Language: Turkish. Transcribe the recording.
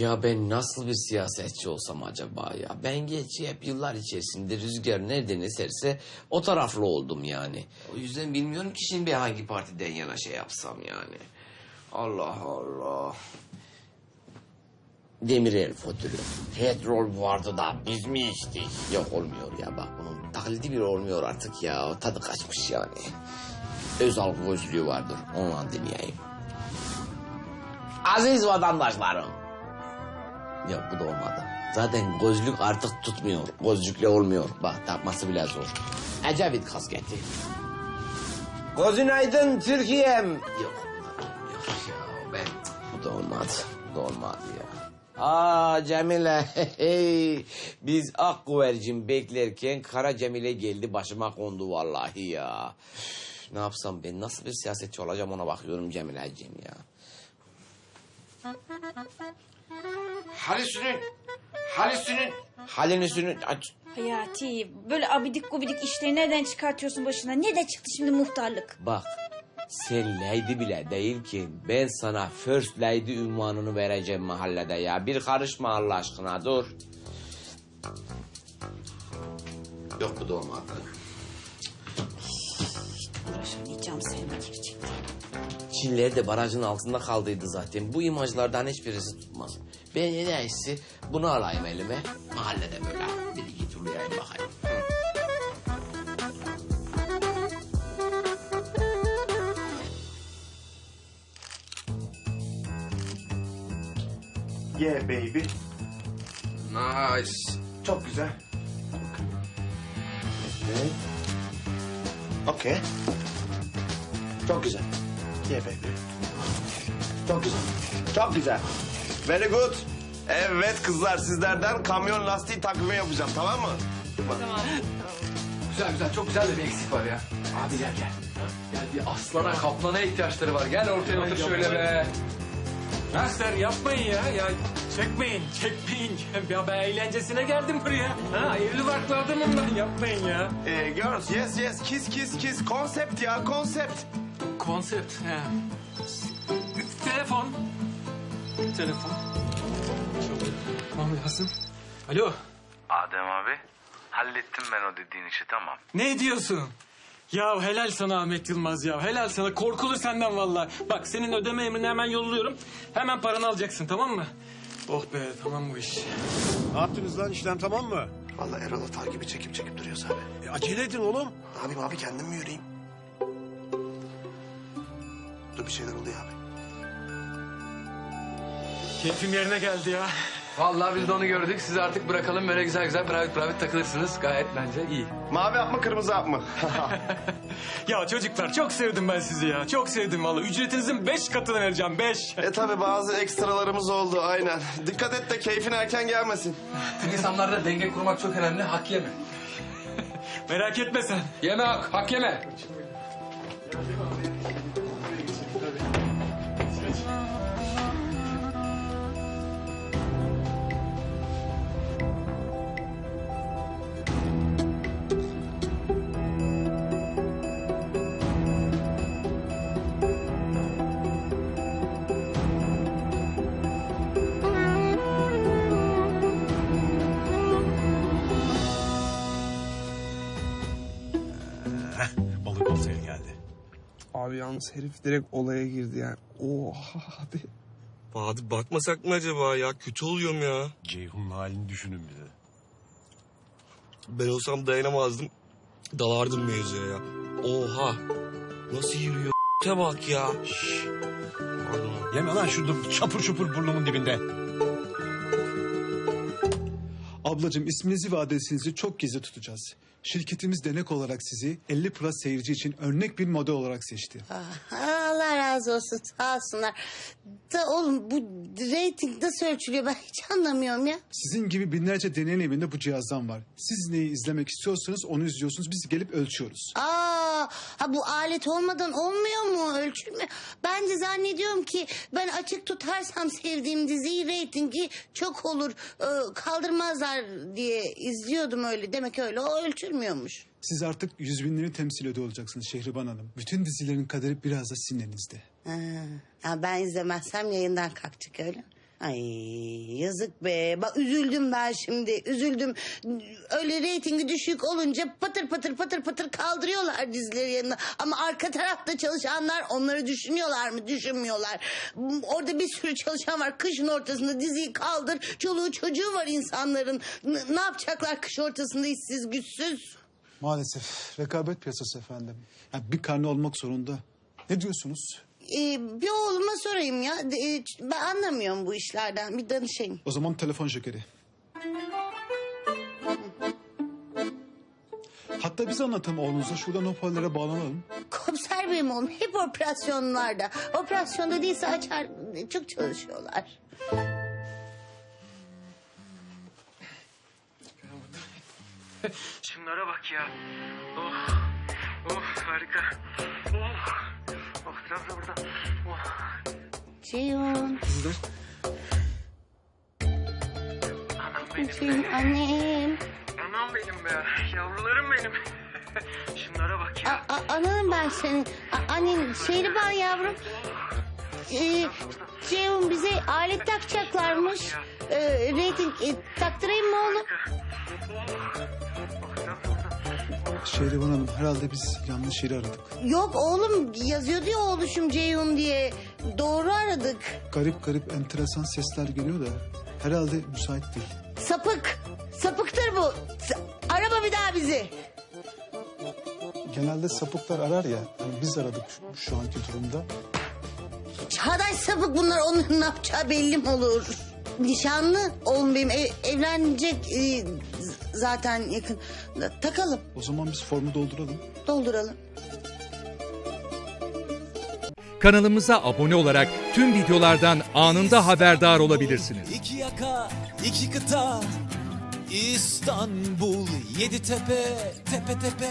Ya ben nasıl bir siyasetçi olsam acaba ya? Ben geçi hep yıllar içerisinde rüzgar nereden eserse o taraflı oldum yani. O yüzden bilmiyorum ki şimdi hangi partiden yana şey yapsam yani. Allah Allah. Demirel fotölü. Petrol vardı da biz mi içtik? Yok olmuyor ya bak bunun taklidi bile olmuyor artık ya. O tadı kaçmış yani. Özal gözlüğü vardır onunla dinleyeyim. Aziz vatandaşlarım. Yok bu da olmadı. Zaten gözlük artık tutmuyor. Gözlükle olmuyor. Bak takması bile zor. Ecevit kasketi. Gözün aydın Türkiye'm. Yok olmuyor ya. Ben bu da olmadı. Bu da olmadı ya. Aa Cemile. Hey. Biz ak güvercin beklerken kara Cemile geldi başıma kondu vallahi ya. Üf, ne yapsam ben nasıl bir siyasetçi olacağım ona bakıyorum Cemile'ciğim ya. Halisünün. Halisünün. Halisünün. Aç. Hayati böyle abidik gubidik işleri nereden çıkartıyorsun başına? Ne de çıktı şimdi muhtarlık? Bak sen lady bile değilken ben sana first lady ünvanını vereceğim mahallede ya. Bir karışma Allah aşkına dur. Yok bu da olmadı. Uğraşamayacağım seninle gerçekten. Çinler de barajın altında kaldıydı zaten. Bu imajlardan hiçbirisi tutmaz. Ben en iyisi bunu alayım elime. Mahallede böyle bir iki turlayayım bakayım. Hı. Yeah baby. Nice. Çok güzel. Evet. Okey. Çok güzel. Yeah baby. Çok güzel. Çok güzel. Very good. Evet kızlar sizlerden kamyon lastiği takvimi yapacağım tamam mı? Güzel güzel çok güzel de bir eksik var ya. Abi gel gel. Gel bir aslana kaplana ihtiyaçları var. Gel ortaya otur şöyle be. Gençler yapmayın ya. Ya çekmeyin, çekmeyin. Ya ben eğlencesine geldim buraya. Ha, evli barklı adamım ben. Yapmayın ya. Ee, girls yes yes kiss kiss kiss konsept ya konsept. Konsept. He. Telefon. Telefon. Tamam lazım. Alo. Adem abi, hallettim ben o dediğin işi tamam. Ne diyorsun? Ya helal sana Ahmet Yılmaz ya. Helal sana. Korkulu senden vallahi. Bak senin ödeme emrini hemen yolluyorum. Hemen paranı alacaksın tamam mı? Oh be tamam bu iş. Ne yaptınız lan işlem tamam mı? Vallahi Erol'a takibi çekip çekip duruyoruz abi. E, acele edin oğlum. Abim abi kendim mi yürüyeyim? Dur bir şeyler oluyor abi. Keyfim yerine geldi ya. Vallahi biz de onu gördük. Sizi artık bırakalım böyle güzel güzel private private takılırsınız. Gayet bence iyi. Mavi hap mı kırmızı hap mı? Ya çocuklar çok sevdim ben sizi ya. Çok sevdim vallahi. Ücretinizin beş katını vereceğim. Beş. e tabi bazı ekstralarımız oldu aynen. Dikkat et de keyfin erken gelmesin. İnsanlarda denge kurmak çok önemli. Hak yeme. Merak etme sen. Yeme hak, hak yeme. Komiseri geldi. Abi yalnız herif direkt olaya girdi yani. Oha abi. Bahadır bakmasak mı acaba ya? Kötü oluyorum ya. Ceyhun'un halini düşünün bir de. Ben olsam dayanamazdım. Dalardım mevzuya ya. Oha. Nasıl yürüyor? Te bak ya. Şş. Pardon. Yeme lan şurada çapur çupur burnumun dibinde. Ablacığım isminizi ve adresinizi çok gizli tutacağız. Şirketimiz denek olarak sizi 50 plus seyirci için örnek bir model olarak seçti. Allah razı olsun sağ olsunlar. Da oğlum bu reyting nasıl ölçülüyor ben hiç anlamıyorum ya. Sizin gibi binlerce deneyin evinde bu cihazdan var. Siz neyi izlemek istiyorsanız onu izliyorsunuz. Biz gelip ölçüyoruz. Aa, ha bu alet olmadan olmuyor mu ölçülmüyor. Ben de zannediyorum ki ben açık tutarsam sevdiğim diziyi reytingi çok olur e, kaldırmazlar diye izliyordum öyle. Demek öyle o ölçülmüyormuş. Siz artık yüz binleri temsil ediyor olacaksınız Şehriban Hanım. Bütün dizilerin kaderi biraz da sizin elinizde. Ha, ha, ben izlemezsem yayından kalkacak öyle. Ay yazık be. Bak üzüldüm ben şimdi. Üzüldüm. Öyle reytingi düşük olunca patır patır patır patır kaldırıyorlar dizileri yanına. Ama arka tarafta çalışanlar onları düşünüyorlar mı? Düşünmüyorlar. Orada bir sürü çalışan var. Kışın ortasında diziyi kaldır. Çoluğu çocuğu var insanların. N- ne yapacaklar kış ortasında işsiz güçsüz? Maalesef rekabet piyasası efendim. Yani bir karne olmak zorunda. Ne diyorsunuz? Ee, bir oğluma sorayım ya. E, ben anlamıyorum bu işlerden. Bir danışayım. O zaman telefon şekeri. Hatta biz anlatalım oğlunuza şuradan hoparlöre bağlanalım. Komiser benim oğlum hep operasyonlarda. Operasyonda değilse açar. Çok çalışıyorlar. Şunlara bak ya. Oh. Oh harika. Burada. Oh. Ceyhun. Anam benim Ceyhun be. annem. Anam benim be. Yavrularım benim. Şunlara bak ya. A- a- ananım ben senin. A- annen Şehriban yavrum. Ee, Ceyhun bize alet takacaklarmış. Ee, rating e, taktırayım mı oğlum? Şehriban Hanım herhalde biz yanlış yeri aradık. Yok oğlum yazıyordu ya oğluşum Ceyhun diye. Doğru aradık. Garip garip enteresan sesler geliyor da herhalde müsait değil. Sapık. Sapıktır bu. S- Arama bir daha bizi. Genelde sapıklar arar ya. yani biz aradık şu, şu anki durumda. Çağdaş sapık bunlar onun ne yapacağı belli mi olur? Nişanlı oğlum benim ev- evlenecek e, zaten yakın. Takalım O zaman biz formu dolduralım. dolduralım. Kanalımıza abone olarak tüm videolardan anında haberdar olabilirsiniz. İki yaka, iki kıta, İstanbul, yedi tepe, tepe tepe.